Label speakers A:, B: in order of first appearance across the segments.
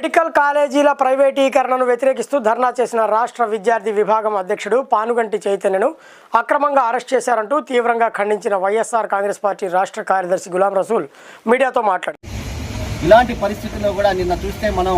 A: Medical కాలేజీల ప్రైవేటీకరణను వ్యతిరేకిస్తూ ధర్నా చేసిన రాష్ట్ర విద్యార్థి విభాగం అధ్యక్షుడు పానుగంటి చైతన్యను అక్రమంగా అరెస్ట్ చేశారంటూ తీవ్రంగా ఖండించిన వైఎస్ఆర్ కాంగ్రెస్ పార్టీ రాష్ట్ర కార్యదర్శి గులాం రసూల్ మీడియాతో మాట్లాడారు.
B: ఇలాంటి పరిస్థితుల్లో కూడా నిన్న చూస్తే మనం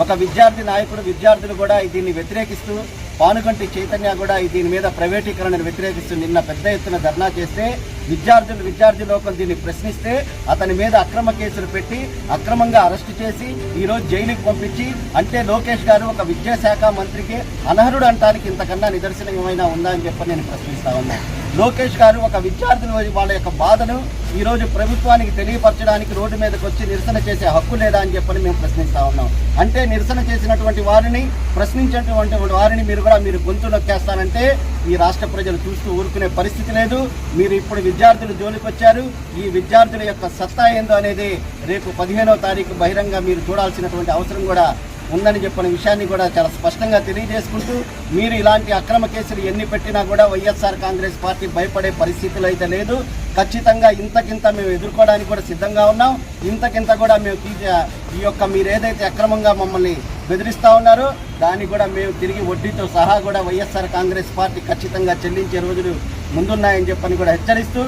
B: ఒక విద్యార్థి నాయకుడు విద్యార్థులు కూడా దీన్ని వ్యతిరేకిస్తూ పానుగంటి చైతన్య కూడా దీని మీద ప్రైవేటీకరణను వ్యతిరేకిస్తూ నిన్న పెద్ద ఎత్తున ధర్నా చేస్తే విద్యార్థులు విద్యార్థి లోకం దీన్ని ప్రశ్నిస్తే అతని మీద అక్రమ కేసులు పెట్టి అక్రమంగా అరెస్టు చేసి ఈరోజు జైలుకి పంపించి అంటే లోకేష్ గారు ఒక విద్యాశాఖ మంత్రికి అనర్హుడు అంటానికి ఇంతకన్నా నిదర్శనం ఏమైనా ఉందా అని చెప్పి నేను ప్రశ్నిస్తా ఉన్నాను లోకేష్ గారు ఒక విద్యార్థులు వాళ్ళ యొక్క బాధను ఈరోజు ప్రభుత్వానికి తెలియపరచడానికి రోడ్డు మీదకి వచ్చి నిరసన చేసే హక్కు లేదా అని చెప్పని మేము ప్రశ్నిస్తా ఉన్నాం. అంటే నిరసన చేసినటువంటి వారిని ప్రశ్నించినటువంటి వారిని మీరు కూడా మీరు గొంతు నొక్కేస్తానంటే ఈ రాష్ట్ర ప్రజలు చూస్తూ ఊరుకునే పరిస్థితి లేదు. మీరు ఇప్పుడు విద్యార్థులు జోలికి వచ్చారు ఈ విద్యార్థుల యొక్క సత్తా ఏందో అనేది రేపు పదిహేనవ తారీఖు బహిరంగ మీరు చూడాల్సినటువంటి అవసరం కూడా ఉందని చెప్పిన విషయాన్ని కూడా చాలా స్పష్టంగా తెలియజేసుకుంటూ మీరు ఇలాంటి అక్రమ కేసులు ఎన్ని పెట్టినా కూడా వైఎస్ఆర్ కాంగ్రెస్ పార్టీ భయపడే పరిస్థితులు అయితే లేదు. ఖచ్చితంగా ఇంతకింత మేము ఎదుర్కోవడానికి కూడా సిద్ధంగా ఉన్నాం. ఇంతకింత కూడా మేము తీసే- ఈ యొక్క మీరు ఏదైతే అక్రమంగా మమ్మల్ని బెదిరిస్తూ ఉన్నారు. దాన్ని కూడా మేము తిరిగి వడ్డీతో సహా కూడా వైఎస్ఆర్ కాంగ్రెస్ పార్టీ ఖచ్చితంగా చెల్లించే రోజులు ముందున్నాయని చెప్పని కూడా హెచ్చరిస్తూ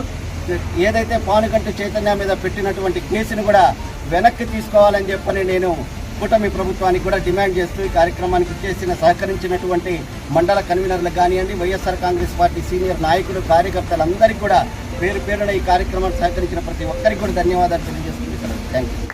B: ఏదైతే పానుగంటి చైతన్య మీద పెట్టినటువంటి కేసును కూడా వెనక్కి తీసుకోవాలని చెప్పని నేను కూటమి ప్రభుత్వానికి కూడా డిమాండ్ చేస్తూ ఈ కార్యక్రమానికి చేసిన సహకరించినటువంటి మండల కన్వీనర్లకు కానివ్వండి వైఎస్ఆర్ కాంగ్రెస్ పార్టీ సీనియర్ నాయకులు కార్యకర్తలందరికీ కూడా పేరు పేరున ఈ కార్యక్రమానికి సహకరించిన ప్రతి ఒక్కరికి కూడా ధన్యవాదాలు తెలియజేస్తుంది థ్యాంక్ యూ